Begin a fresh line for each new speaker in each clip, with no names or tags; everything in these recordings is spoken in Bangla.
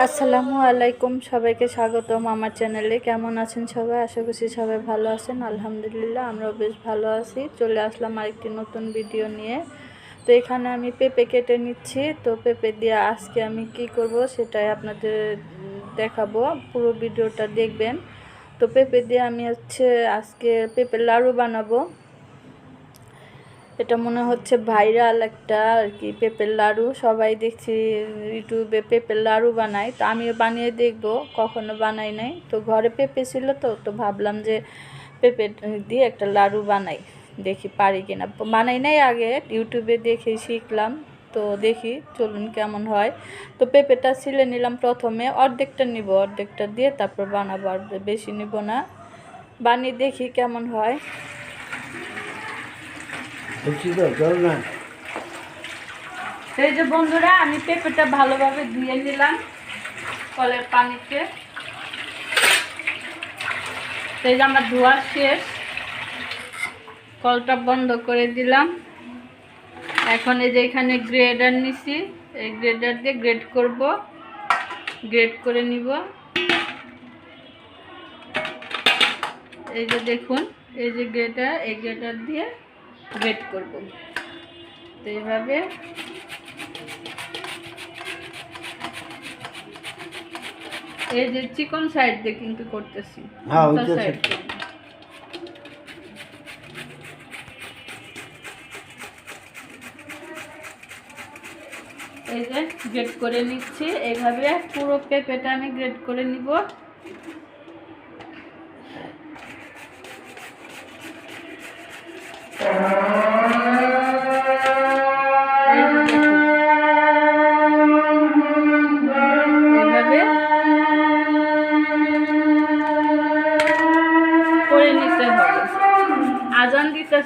আসসালামু আলাইকুম, সবাইকে স্বাগতম আমার চ্যানেলে। কেমন আছেন সবাই? আশা করছি সবাই ভালো আছেন। আলহামদুলিল্লাহ, আমরাও বেশ ভালো আছি। চলে আসলাম আরেকটি নতুন ভিডিও নিয়ে। তো এখানে আমি পেঁপে কেটে নিচ্ছি। তো পেঁপে দিয়ে আজকে আমি কি করব সেটাই আপনাদের দেখাবো। পুরো ভিডিওটা দেখবেন। তো পেঁপে দিয়ে আমি হচ্ছে আজকে পেঁপের লাড়ু বানাবো। এটা মনে হচ্ছে ভাইরাল একটা আর কি, পেঁপের লাড়ু। সবাই দেখছি ইউটিউবে পেঁপের লাড়ু বানায়। তো আমিও বানিয়ে দেখব, কখনো বানাই নাই। তো ঘরে পেঁপে ছিল তো তো ভাবলাম যে পেঁপে দিয়ে একটা লাড়ু বানাই। দেখি পারি কিনা। বানাই নাই আগে, ইউটিউবে দেখে শিখলাম। তো দেখি, চলুন কেমন হয়। তো পেঁপেটা ছিলে নিলাম প্রথমে, অর্ধেকটা নিব, অর্ধেকটা দিয়ে তারপর বানাবো, আর বেশি নিব না। বানিয়ে দেখি কেমন হয়। এই যে বন্ধুরা, আমি পেঁপেটা ভালোভাবে ধুয়ে নিলাম কলের পানিতে। এই যে আমার ধোয়া শেষ। কলটা বন্ধ করে দিলাম। এখন এই যে এখানে গ্রেডার নিছি। এই গ্রেডার দিয়ে গ্রেড করব। গ্রেড করে নিব। এই যে দেখুন, এই যে গ্রেডার, এই গ্রেডার দিয়ে গ্রেড করব। তো এইভাবে এই যে চিকন সাইড দিয়ে কিন্তু করতেছি।
হ্যাঁ, ওইটা
side এই যে গ্রেড করে নিচ্ছি। এইভাবে পুরো পেঁপেটা আমি গ্রেড করে নিব।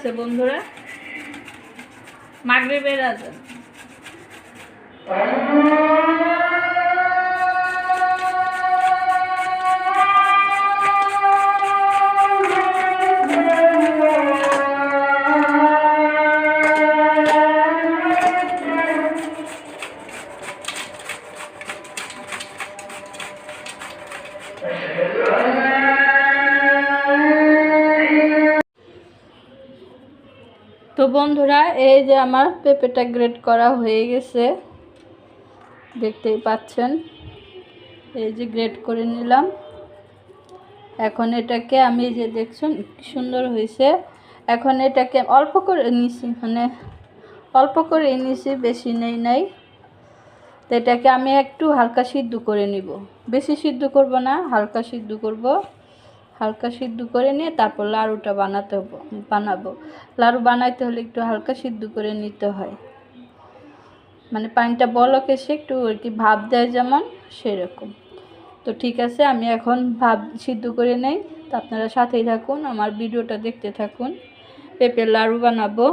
আজান বন্ধুরা। মাগরিবের আজান। বন্ধুরা, এই যে আমার পেঁপেটা গ্রেড করা হয়ে গেছে। দেখতেই পাচ্ছেন, এই যে গ্রেড করে নিলাম। এখন এটাকে আমি যে দেখছেন সুন্দর হয়েছে। এখন এটাকে অল্প করে নিছি মানে অল্প করে নিছি, বেশি নেই নাই। তো এটাকে আমি একটু হালকা সিদ্ধ করে নিব। বেশি সিদ্ধ করব না, হালকা সিদ্ধ করব। হালকা সিদ্ধ করে নিয়ে তারপর লাড়ুটা বানাতে হব, বানাবো। লাড়ু বানাইতে হলে একটু হালকা সিদ্ধ করে নিতে হয়। মানে পানিটা বলক এসে একটু আর কি ভাব দেয় যেমন সেরকম। তো ঠিক আছে, আমি এখন ভাব সিদ্ধ করে নেই। তো আপনারা সাথেই থাকুন, আমার ভিডিওটা দেখতে থাকুন। পেঁপের লাড়ু বানাবো।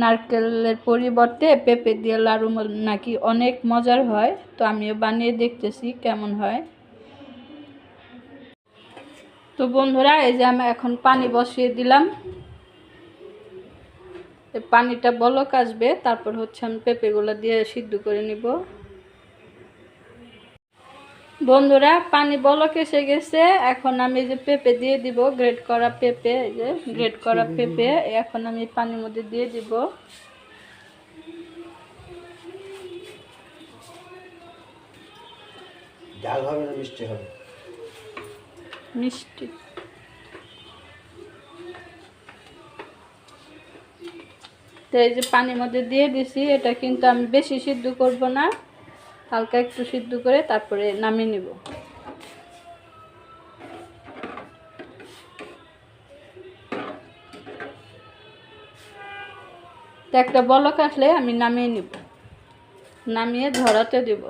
নারকেলের পরিবর্তে পেঁপে দিয়ে লাড়ু নাকি অনেক মজার হয়। তো আমিও বানিয়ে দেখতেছি কেমন হয়। তো বন্ধুরা, এই যে আমি এখন পানি বসিয়ে দিলাম। পানিটা বলক আসবে, তারপর হচ্ছে আমি পেঁপেগুলো দিয়ে সিদ্ধ করে নিব। বন্ধুরা, পানি বলক এসে গেছে। এখন আমি যে পেঁপে দিয়ে দিব, গ্রেট করা পেঁপে, এই যে গ্রেট করা পেঁপে, এখন আমি পানির মধ্যে দিয়ে দিব।
ডাল হবে না মিষ্টি হবে?
মিষ্টি তো এই যে পানির মধ্যে দিয়ে দিছি, এটা কিন্তু আমি বেশি সিদ্ধ করব না। হালকা একটু সিদ্ধ করে তারপরে নামিয়ে নিব। একটা বলক আসলে আমি নামিয়ে নিব। নামিয়ে ঝরাতে দেব।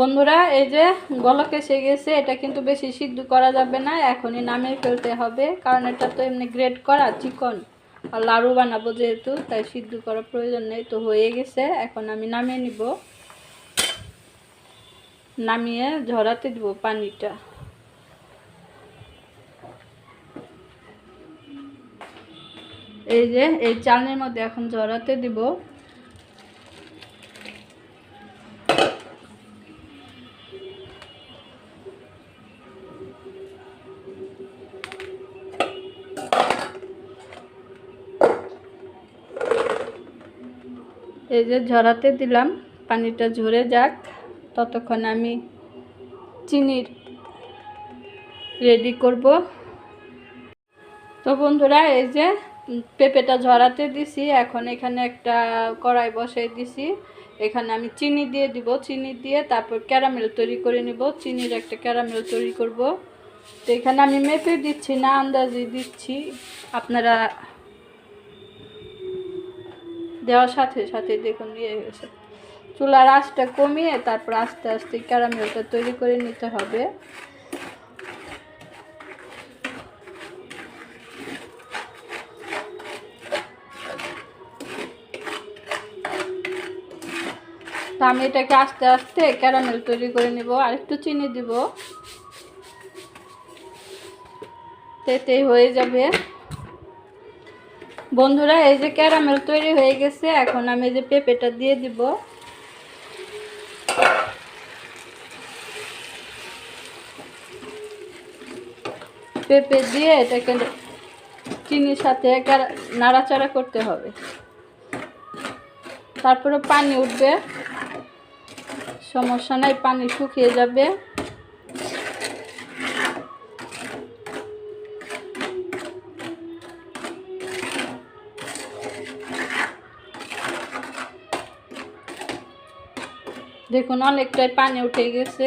বন্ধুরা, এই যে বলক এসে গেছে, এটা কিন্তু বেশি সিদ্ধ করা যাবে না, এখনই নামিয়ে ফেলতে হবে, কারণ এটা তো এমনি গ্রেট করা চিকন, আর লাড়ু বানাবো যেহেতু, তাই সিদ্ধ করার প্রয়োজন নেই, তো হয়ে গেছে, এখন আমি নামিয়ে নিব। নামিয়ে ঝরাতে দিব পানিটা। এই যে, এই চালনির মধ্যে এখন ঝরাতে দিব। এই যে ঝরাতে দিলাম, পানিটা ঝরে যাক। ততক্ষণ আমি চিনির রেডি করব। তো বন্ধুরা, এই যে পেঁপেটা ঝরাতে দিছি, এখন এখানে একটা কড়াই বসাই দিছি। এখানে আমি চিনি দিয়ে দিব, চিনি দিয়ে তারপর ক্যারামেল তৈরি করে নিব। চিনির একটা ক্যারামেল তৈরি করব। তো এখানে আমি মেপে দিচ্ছি, না আন্দাজে দিচ্ছি। আপনারা দেওয়ার সাথে সাথে দেখুন ইয়ে গেছে। চুলার আঁচটা কমিয়ে তারপর আস্তে আস্তে ক্যারামেলটা তৈরি করে নিতে হবে। তো আমি এটাকে আস্তে আস্তে ক্যারামেল তৈরি করে নিব। আর একটু চিনি দিব। তেতেই হয়ে যাবে। বন্ধুরা, এই যে ক্যারামেল তৈরি হয়ে গেছে, এখন আমি যে পেঁপেটা দিয়ে দিব। পেঁপে দিয়ে এটাকে চিনির সাথে নাড়াচাড়া করতে হবে। তারপরে পানি উঠবে। সমস্যা নাই, পানি শুকিয়ে যাবে। দেখুন অনেকটাই পানি উঠে গেছে।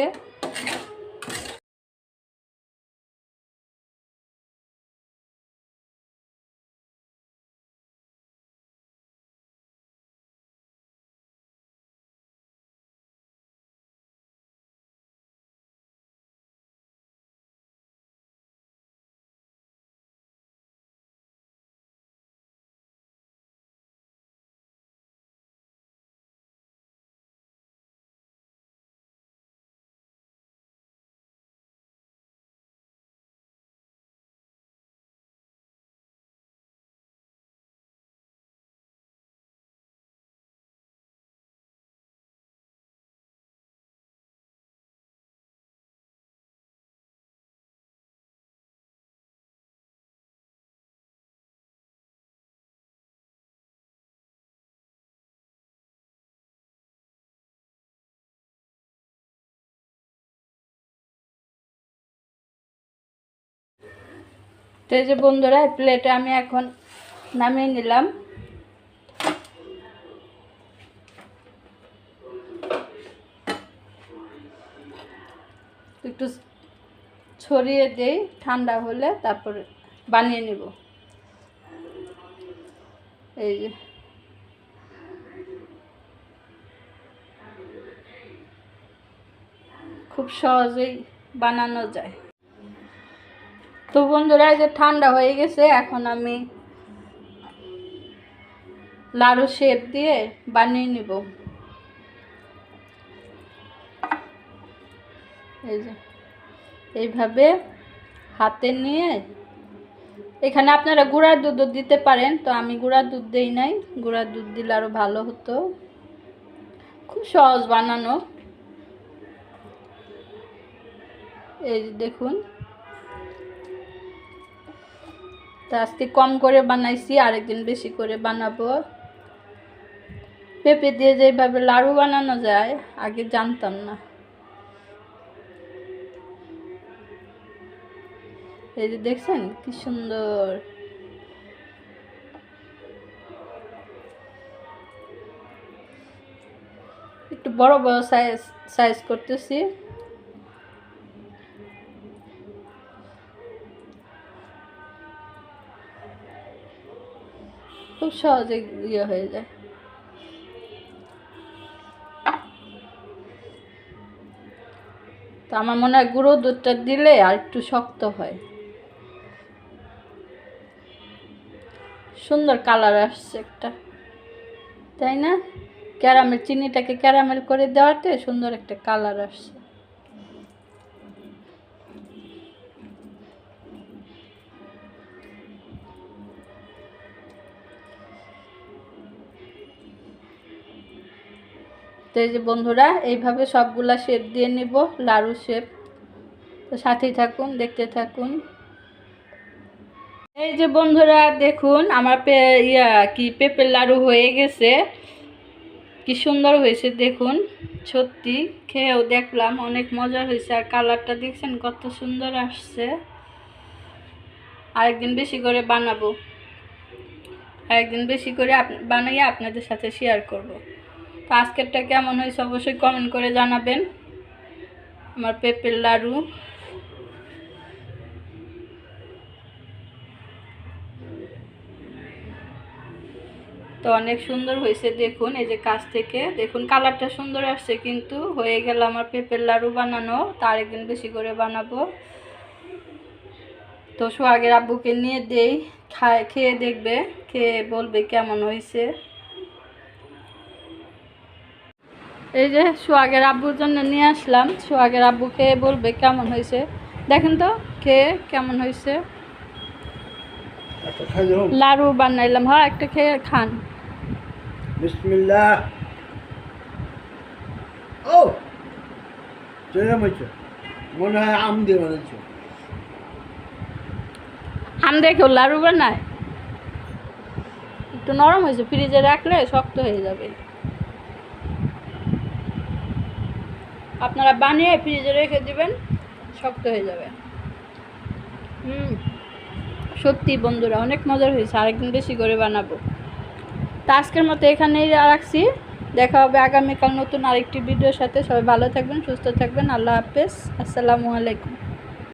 তো এই যে বন্ধুরা প্লেটে আমি এখন নামিয়ে নিলাম। একটু ছড়িয়ে দেই, ঠান্ডা হলে তারপর বানিয়ে নিব। এই যে। খুব সহজেই বানানো যায়। তো বন্ধুরা, এই যে ঠান্ডা হয়ে গেছে, এখন আমি লাড়ু শেপ দিয়ে বানিয়ে নিব। এই যে, এইভাবে হাতে নিয়ে, এখানে আপনারা গুঁড়ার দুধও দিতে পারেন, তো আমি গুঁড়ার দুধ দেই নাই। গুঁড়ার দুধ দিলে আরও ভালো হতো। খুব সহজ বানানো। এই দেখুন তো আজকে কম করে বানাইছি, আরেকদিন বেশি করে বানাবো। পেঁপে দিয়ে যেভাবে লাড়ু বানানো যায়, আগে জানতাম না। এই যে দেখছেন কি সুন্দর। একটু বড় বড় সাইজ সাইজ করতেছি। খুব সহজে ইয়ে হয়ে যায়। তো আমার মনে হয় গুঁড়ো দুধটা দিলে আর একটু শক্ত হয়। সুন্দর কালার আসছে একটা। তাই না? ক্যারামেল, চিনিটাকে ক্যারামেল করে দেওয়াতে সুন্দর একটা কালার আসছে। তো এই যে বন্ধুরা, এইভাবে সবগুলা শেপ দিয়ে নিব লাড়ু শেপ তো সাথেই থাকুন, দেখতে থাকুন। এই যে বন্ধুরা, দেখুন, আমার পে, ইয়া, কি, পেঁপের লাড়ু হয়ে গেছে। কি সুন্দর হয়েছে, দেখুন। সত্যি, খেয়েও দেখলাম, অনেক মজা হয়েছে। আর কালারটা দেখছেন, কত সুন্দর আসছে। আরেকদিন বেশি করে বানাবো। আরেকদিন বেশি করে বানাইয়ে আপনাদের সাথে শেয়ার করব। তো আজকেরটা কেমন হয়েছে অবশ্যই কমেন্ট করে জানাবেন। আমার পেঁপের লাড়ু। তো অনেক সুন্দর হয়েছে দেখুন, এই যে কাছ থেকে। দেখুন কালারটা সুন্দর আসছে কিন্তু হয়ে গেল আমার পেঁপের লাড়ু বানানো। তার একদিন বেশি করে বানাবো। তো সোহাগের আব্বুকে নিয়ে দেই, খায়, খেয়ে দেখবে, খেয়ে বলবে কেমন হয়েছে। এই যে সোহাগের আব্বুর জন্য নিয়ে আসলাম। সোহাগের আব্বু খেয়ে বলবে কেমন হয়েছে? দেখেন তো খেয়ে কেমন হয়েছে। লাড়ু বানাইলাম। হ্যাঁ একটা খেয়ে খান।
বিসমিল্লাহ। ও কিরম হয়েছে মনে হয় আম দিয়ে বানাচ্ছ
আম দেখেও লাড়ু বানায়? একটু নরম হয়েছে। ফ্রিজে রাখলে শক্ত হয়ে যাবে। আপনারা বানিয়ে ফ্রিজে রেখে দেবেন, শক্ত হয়ে যাবে। হুম, সত্যি বন্ধুরা, অনেক মজার হয়েছে, আরেকদিন বেশি করে বানাবো। তা আজকের মতো এখানেই রাখছি। দেখা হবে আগামীকাল নতুন আরেকটি ভিডিওর সাথে। সবাই ভালো থাকবেন, সুস্থ থাকবেন। আল্লাহ হাফেজ। আসসালামু আলাইকুম।